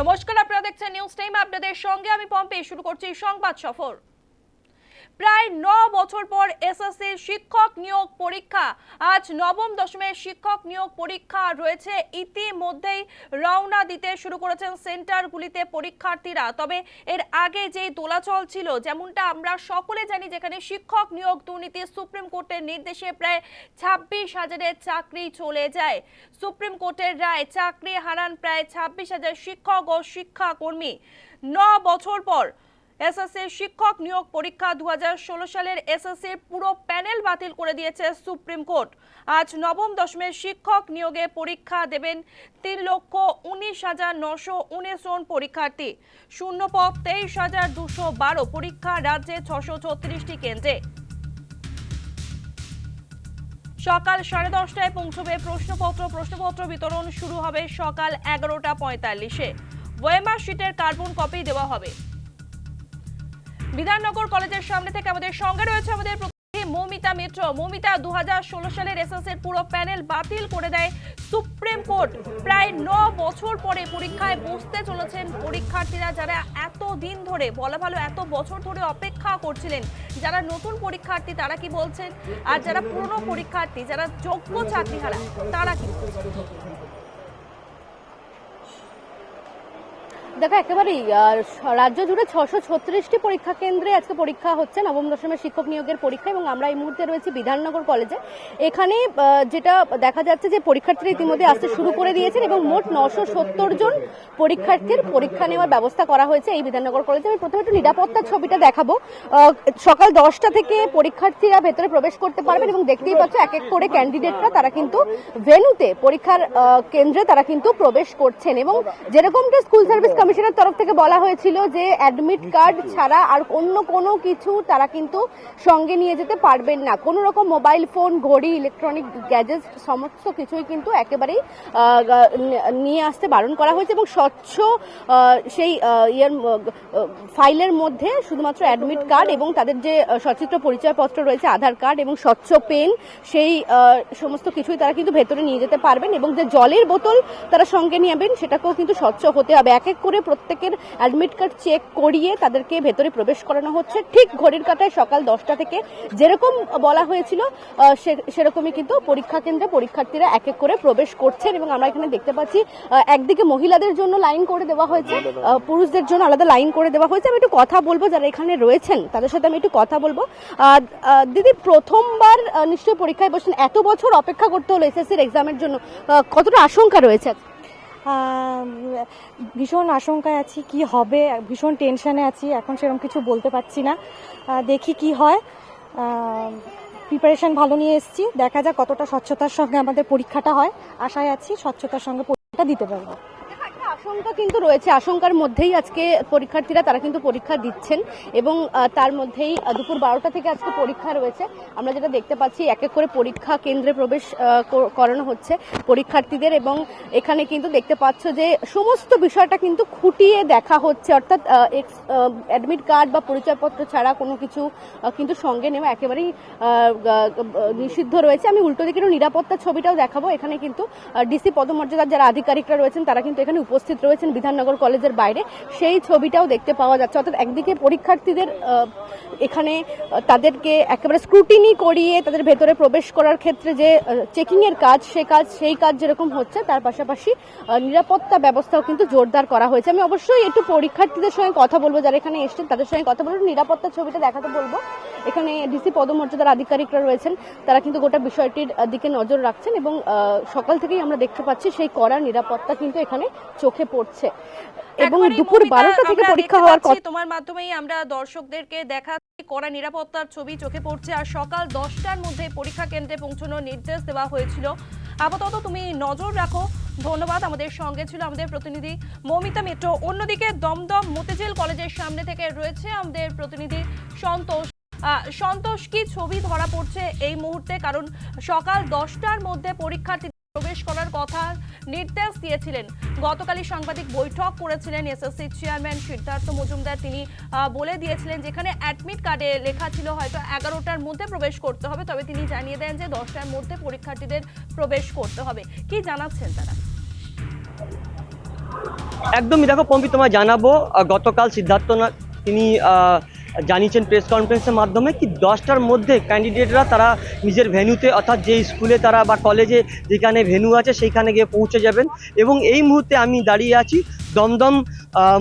নমস্কার আপনারা দেখছেন নিউজ টাইম আপনাদের সঙ্গে আমি পম্পে শুরু করছি সংবাদ সফর। প্রায় ন বছর পর এসএসসি শিক্ষক নিয়োগ পরীক্ষা। আজ নবম দশমের শিক্ষক নিয়োগ পরীক্ষা রয়েছে। ইতিমধ্যেই রওনা দিতে শুরু করেছেন সেন্টারগুলিতে পরীক্ষার্থীরা। তবে এর আগে যে দোলাচল ছিল, যেমনটা আমরা সকলে জানি, যেখানে শিক্ষক নিয়োগ দুর্নীতি সুপ্রিম কোর্টের নির্দেশে প্রায় ছাব্বিশ হাজারের চাকরি চলে যায়। সুপ্রিম কোর্টের রায়, চাকরি হারান প্রায় ছাব্বিশ হাজার শিক্ষক ও শিক্ষাকর্মী। ন বছর পর এসএসসি শিক্ষক নিয়োগ পরীক্ষা দু সালের এসএসসি পুরো প্যানেল বাতিল করে দিয়েছে সুপ্রিম কোর্ট। আজ নবম দশমের শিক্ষক নিয়োগে পরীক্ষা দেবেন তিন লক্ষ উনিশ হাজার নশো উনিশ জন পরীক্ষার্থী। শূন্য পদ তেইশ হাজার দুশো বারো পরীক্ষা রাজ্যে ছশো ছত্রিশটি কেন্দ্রে। সকাল সাড়ে দশটায় পৌঁছবে প্রশ্নপত্র। প্রশ্নপত্র বিতরণ শুরু হবে সকাল এগারোটা পঁয়তাল্লিশে। ওয়েমার শিটের কার্বন কপি দেওয়া হবে। বিধাননগর কলেজের সামনে থেকে আমাদের সঙ্গে রয়েছে আমাদের মৌমিতা মিত্র। মৌমিতা দু হাজার ষোলো সালের এসএসএর পুরো প্যানেল বাতিল করে দেয় সুপ্রিম কোর্ট। প্রায় ন বছর পরে পরীক্ষায় বসতে চলেছেন পরীক্ষার্থীরা যারা এত দিন ধরে, বলা ভালো এত বছর ধরে অপেক্ষা করছিলেন। যারা নতুন পরীক্ষার্থী, তারা কি বলছেন? আর যারা পুরনো পরীক্ষার্থী, যারা যোগ্য চাকরিহারা তারা কি বলছেন? দেখো, একেবারেই রাজ্য জুড়ে ছশো ছত্রিশটি পরীক্ষা কেন্দ্রে আজকে পরীক্ষা হচ্ছে নবম দশমের শিক্ষক নিয়োগের পরীক্ষা এবং আমরা এই মুহূর্তে রয়েছি বিধাননগর কলেজে। এখানে যেটা দেখা যাচ্ছে যে পরীক্ষার্থীরা ইতিমধ্যে আসতে শুরু করে দিয়েছেন এবং মোট নশো সত্তর জন পরীক্ষার্থীর পরীক্ষা নেওয়ার ব্যবস্থা করা হয়েছে এই বিধাননগর কলেজে। আমি প্রথমে একটু নিরাপত্তার ছবিটা দেখাবো। সকাল দশটা থেকে পরীক্ষার্থীরা ভেতরে প্রবেশ করতে পারবেন এবং দেখতেই পাচ্ছ এক এক করে ক্যান্ডিডেটরা তারা কিন্তু ভেনুতে পরীক্ষার কেন্দ্রে তারা কিন্তু প্রবেশ করছেন এবং যেরকমটা স্কুল সার্ভিস কমিশনের তরফ থেকে বলা হয়েছিল যে অ্যাডমিট কার্ড ছাড়া আর অন্য কোনো কিছু তারা কিন্তু সঙ্গে নিয়ে যেতে পারবেন না। কোনো রকম মোবাইল ফোন ঘড়ি ইলেকট্রনিক গ্যাজেট সমস্ত কিছুই কিন্তু একেবারেই নিয়ে আসতে বারণ করা হয়েছে এবং স্বচ্ছ সেই ইয়ের ফাইলের মধ্যে শুধুমাত্র অ্যাডমিট কার্ড এবং তাদের যে সচিত্র পরিচয়পত্র রয়েছে, আধার কার্ড এবং স্বচ্ছ পেন সেই সমস্ত কিছুই তারা কিন্তু ভেতরে নিয়ে যেতে পারবেন এবং যে জলের বোতল তারা সঙ্গে নিয়ে যাবেন সেটাকেও কিন্তু স্বচ্ছ হতে হবে। এক এক করে প্রত্যেকের অ্যাডমিট কার্ড চেক করিয়ে তাদেরকে ভেতরে প্রবেশ করানো হচ্ছে। ঠিক ঘড়ির কাটায় সকাল দশটা থেকে যেরকম বলা হয়েছিল সেরকমই কিন্তু পরীক্ষা কেন্দ্রে পরীক্ষার্থীরা এক এক করে প্রবেশ করছেন এবং আমরা এখানে দেখতে পাচ্ছি একদিকে মহিলাদের জন্য লাইন করে দেওয়া হয়েছে পুরুষদের জন্য আলাদা লাইন করে দেওয়া হয়েছে। আমি একটু কথা বলব যারা এখানে রয়েছেন তাদের সাথে আমি একটু কথা বলব। দিদি প্রথমবার নিশ্চয়ই পরীক্ষায় বসেন এত বছর অপেক্ষা করতে হলো এসএসসির এক্সামের জন্য কতটা আশঙ্কা রয়েছে ভীষণ আশঙ্কায় আছি কি হবে, ভীষণ টেনশানে আছি, এখন সেরকম কিছু বলতে পারছি না। দেখি কি হয়। প্রিপারেশন ভালো নিয়ে এসেছি। দেখা যাক কতটা স্বচ্ছতার সঙ্গে আমাদের পরীক্ষাটা হয়। আশায় আছি স্বচ্ছতার সঙ্গে পরীক্ষাটা দিতে পারব। আশঙ্কা কিন্তু রয়েছে, আশঙ্কার মধ্যেই আজকে পরীক্ষার্থীরা তারা কিন্তু পরীক্ষা দিচ্ছেন এবং তার মধ্যেই দুপুর বারোটা থেকে আজকে পরীক্ষা রয়েছে। আমরা যেটা দেখতে পাচ্ছি, এক এক করে পরীক্ষা কেন্দ্রে প্রবেশ করানো হচ্ছে পরীক্ষার্থীদের এবং এখানে কিন্তু দেখতে পাচ্ছ যে সমস্ত বিষয়টা কিন্তু খুঁটিয়ে দেখা হচ্ছে। অর্থাৎ অ্যাডমিট কার্ড বা পরিচয়পত্র ছাড়া কোনো কিছু কিন্তু সঙ্গে নেওয়া একেবারেই নিষিদ্ধ রয়েছে। আমি উল্টো দিকের নিরাপত্তার ছবিটাও দেখাবো। এখানে কিন্তু ডিসি পদমর্যাদার যারা আধিকারিকরা রয়েছেন, তারা কিন্তু এখানে উপস্থিত রয়েছেন বিধাননগর কলেজের বাইরে। সেই ছবিটাও দেখতে পাওয়া যাচ্ছে। অর্থাৎ একদিকে পরীক্ষার্থীদের এখানে তাদেরকে একেবারে স্ক্রুটিনি করিয়ে তাদের ভেতরে প্রবেশ করার ক্ষেত্রে যে চেকিং এর কাজ, সে কাজ, সেই কাজ যেরকম হচ্ছে, তার পাশাপাশি নিরাপত্তা ব্যবস্থাও কিন্তু জোরদার করা হয়েছে। আমি অবশ্যই একটু পরীক্ষার্থীদের সঙ্গে কথা বলব, যারা এখানে এসছেন, তাদের সঙ্গে কথা বলব। নিরাপত্তার ছবিটা দেখাতে বলব। এখানে ডিসি পদমর্যাদার আধিকারিকরা রয়েছেন। তারা কিন্তু গোটা বিষয়টির দিকে নজর রাখছেন এবং সকাল থেকেই আমরা দেখতে পাচ্ছি সেই কড়া নিরাপত্তা কিন্তু এখানে চোখে পড়ছে। এবং দুপুর বারোটা থেকে পরীক্ষা হওয়ার কথা তোমার মাধ্যমেই আমরা দর্শকদেরকে দেখাচ্ছি কড়া নিরাপত্তার ছবি চোখে পড়ছে আর সকাল দশটার মধ্যে পরীক্ষা কেন্দ্রে পৌঁছানোর নির্দেশ দেওয়া হয়েছিল। আপাতত তুমি নজর রাখো। ধন্যবাদ। আমাদের সঙ্গে ছিল আমাদের প্রতিনিধি মৌমিতা মিত্র। অন্যদিকে দমদম মতিঝিল কলেজের সামনে থেকে রয়েছে আমাদের প্রতিনিধি সন্তোষ। সন্তোষ, কি ছবি ধরা পড়ছে এই মুহূর্তে? কারণ সকাল দশটার মধ্যে পরীক্ষার্থী প্রবেশ করার কথা নির্দেশ দিয়েছিলেন। গতকালই সাংবাদিক বৈঠক করেছিলেন এসএসসি চেয়ারম্যান সিদ্ধার্থ মজুমদার। তিনি বলে দিয়েছিলেন যেখানে অ্যাডমিট কার্ডে লেখা ছিল হয়তো এগারোটার মধ্যে প্রবেশ করতে হবে, তবে তিনি জানিয়ে দেন যে দশটার মধ্যে পরীক্ষার্থীদের প্রবেশ করতে হবে। কি জানাচ্ছেন তারা? একদমই দেখো পম্পি, তোমায় জানাব গতকাল সিদ্ধার্থনাথ তিনি জানিয়েছেন প্রেস কনফারেন্সের মাধ্যমে কি দশটার মধ্যে ক্যান্ডিডেটরা তারা নিজের ভেনুতে অর্থাৎ যে স্কুলে তারা বা কলেজে যেখানে ভেনু আছে সেইখানে গিয়ে পৌঁছে যাবেন। এবং এই মুহূর্তে আমি দাঁড়িয়ে আছি দমদম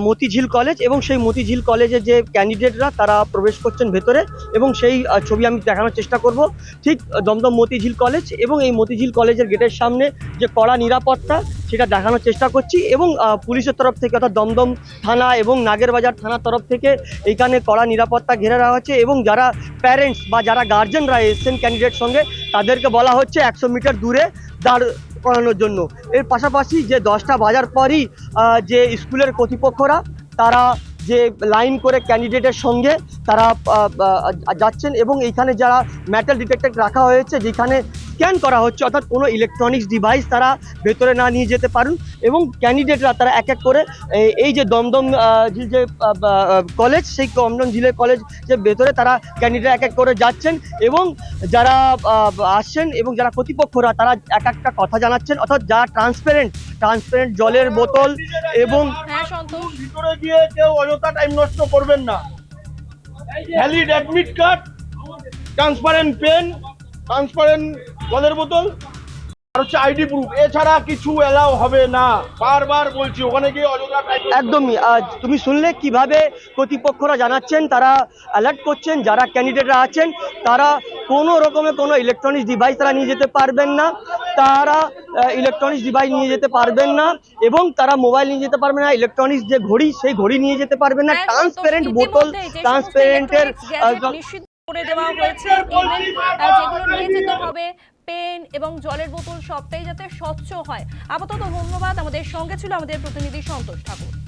মতিঝিল কলেজ এবং সেই মতিঝিল কলেজে যে ক্যান্ডিডেটরা তারা প্রবেশ করছেন ভেতরে এবং সেই ছবি আমি দেখানোর চেষ্টা করব। ঠিক দমদম মতিঝিল কলেজ এবং এই মতিঝিল কলেজের গেটের সামনে যে কড়া নিরাপত্তা, সেটা দেখানোর চেষ্টা করছি এবং পুলিশের তরফ থেকে অর্থাৎ দমদম থানা এবং নাগেরবাজার থানার তরফ থেকে এইখানে কড়া নিরাপত্তা ঘিরে রাখা হচ্ছে এবং যারা প্যারেন্টস বা যারা গার্জেনরা এসছেন ক্যান্ডিডেট সঙ্গে, তাদেরকে বলা হচ্ছে একশো মিটার দূরে দাঁড় করানোর জন্য। এর পাশাপাশি যে দশটা বাজার পরই যে স্কুলের কর্তৃপক্ষরা, তারা যে লাইন করে ক্যান্ডিডেটের সঙ্গে তারা যাচ্ছেন এবং এইখানে যারা মেটাল ডিটেক্টর রাখা হয়েছে, যেখানে স্ক্যান করা হচ্ছে অর্থাৎ কোনো ইলেকট্রনিক্স ডিভাইস তারা ভেতরে না নিয়ে যেতে পারুন এবং ক্যান্ডিডেটরা তারা এক এক করে এই- যে দমদম ঝিল যে কলেজ সেই দমদম ঝিলের কলেজ যে ভেতরে তারা ক্যান্ডিডেট এক এক করে যাচ্ছেন এবং যারা আসছেন এবং যারা কর্তৃপক্ষরা তারা এক একটা কথা জানাচ্ছেন অর্থাৎ যা ট্রান্সপারেন্ট ট্রান্সপারেন্ট জলের বোতল এবং হ্যাঁ ভিতরে গিয়ে কেউ অযথা টাইম নষ্ট করবেন না। Valid admit card transparent pen transparent জলের বোতল? আর হচ্ছে আইডি প্রুফ এছাড়া কিছু এলাও হবে না। বারবার বলছি ওখানে গিয়ে টাইম একদমই। আজ তুমি শুনলে কীভাবে কর্তৃপক্ষরা জানাচ্ছেন তারা অ্যালার্ট করছেন যারা ক্যান্ডিডেটরা আছেন তারা কোনো রকমের কোনো ইলেকট্রনিক্স ডিভাইস তারা নিয়ে যেতে পারবেন না। তারা ইলেকট্রনিক্স ডিভাইস নিয়ে যেতে পারবেন না এবং তারা মোবাইল নিয়ে যেতে পারবেন না ইলেকট্রনিক্স যে ঘড়ি সেই ঘড়ি নিয়ে যেতে পারবেন না। ট্রান্সপারেন্ট বোতল ট্রান্সপারেন্টের করে দেওয়া হয়েছে যেগুলো নিয়ে যেতে হবে পেন এবং জলের বোতল সবটাই যাতে স্বচ্ছ হয়। আপাতত ধন্যবাদ। আমাদের সঙ্গে ছিল আমাদের প্রতিনিধি সন্তোষ ঠাকুর।